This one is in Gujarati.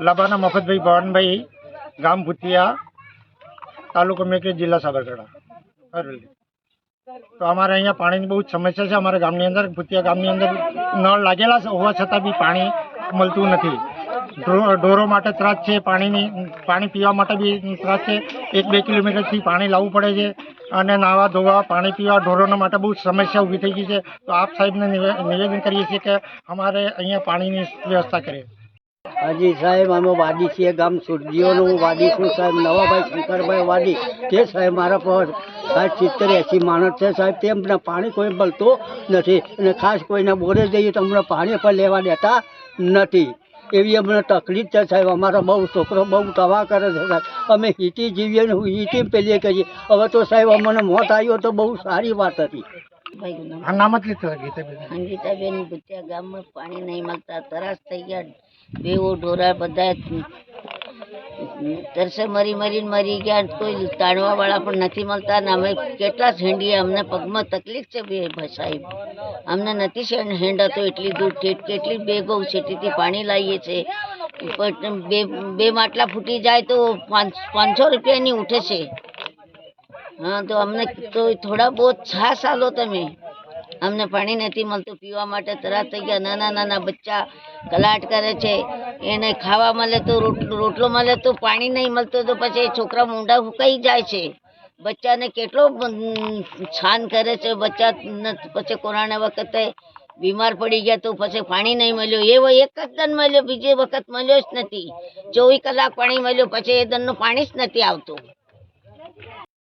લબાના મફતભાઈ ભવનભાઈ, ગામ ભૂતિયા, તાલુકો મેકે જિલ્લા સાબરકાંઠા. અરવલ્લી તો અમારે અહીંયા પાણીની બહુ સમસ્યા છે. અમારા ગામની અંદર, ભૂતિયા ગામની અંદર નળ લાગેલા હોવા છતાં બી પાણી મળતું નથી. ઢોરો માટે ત્રાસ છે, પાણીની, પાણી પીવા માટે બી ત્રાસ છે. એક બે કિલોમીટરથી પાણી લાવવું પડે છે અને નાવા ધોવા, પાણી પીવા, ઢોરોના માટે બહુ સમસ્યા ઊભી થઈ ગઈ છે. તો આપ સાહેબને નિવે- નિવેદન કરીએ છીએ કે અમારે અહીંયા પાણીની વ્યવસ્થા કરે હાજી સાહેબ અમે વાડી છીએ ગામ સુરજીઓનું વાડી છું સાહેબ નવાભાઈ શંકરભાઈ વાડી તે સાહેબ મારા પર સાહેબ સિત્તેર એસી માણસ છે સાહેબ તેમને પાણી કોઈ મળતું નથી અને ખાસ કોઈને બોરે જઈએ તો અમને પાણી પણ લેવા દેતા નથી. એવી અમને તકલીફ છે સાહેબ અમારો બહુ છોકરો બહુ તવા કરે છે સાહેબ. અમે હીટી જીવીએ ને હીટી પેલીએ કરીએ હવે તો સાહેબ અમને મોત આવ્યો તો બહુ સારી વાત હતી. આ નામ જ લીધું ગીતાબેન. અંકિતાબેન ભૂતિયા ગામમાં પાણી નહીં મળતા તરાસ થઈ ગયા. બેવો ઢોરા બધા તરસે મરી મરીને મરી ગયા કોઈ તાણવા વાળા પણ નથી મળતા ને અમે કેટલા હેંડીએ, અમને પગમાં તકલીફ છે બે સાહેબ. અમને નથી હેંડાતો એટલી દૂર કેટલી બેગો છેટીથી પાણી લાવીએ છે. પણ બે બે માટલા ફૂટી જાય તો પાંચ, પાંચસો રૂપિયાની ઉઠે છે. હા, તો અમને તો થોડા બહુ છાસ આલો તમે. અમને પાણી નથી મળતું, પીવા માટે તરાસ થઈ ગયા. નાના નાના બચ્ચા કલાટ કરે છે. એને ખાવા મળે તો રોટલો મળે તો પાણી નહીં મળતું તો પછી છોકરા મૂંડા ફૂંકાઈ જાય છે. બચ્ચાને કેટલો છાન કરે છે. બચ્ચા પછી કોરોના વખતે બીમાર પડી ગયા તો પછી પાણી નહીં મળ્યું. એવો એક જ દન મળ્યો, બીજી વખત મળ્યો જ નથી. ચોવીસ કલાક પાણી મળ્યું, પછી એ દનનું પાણી જ નથી આવતું.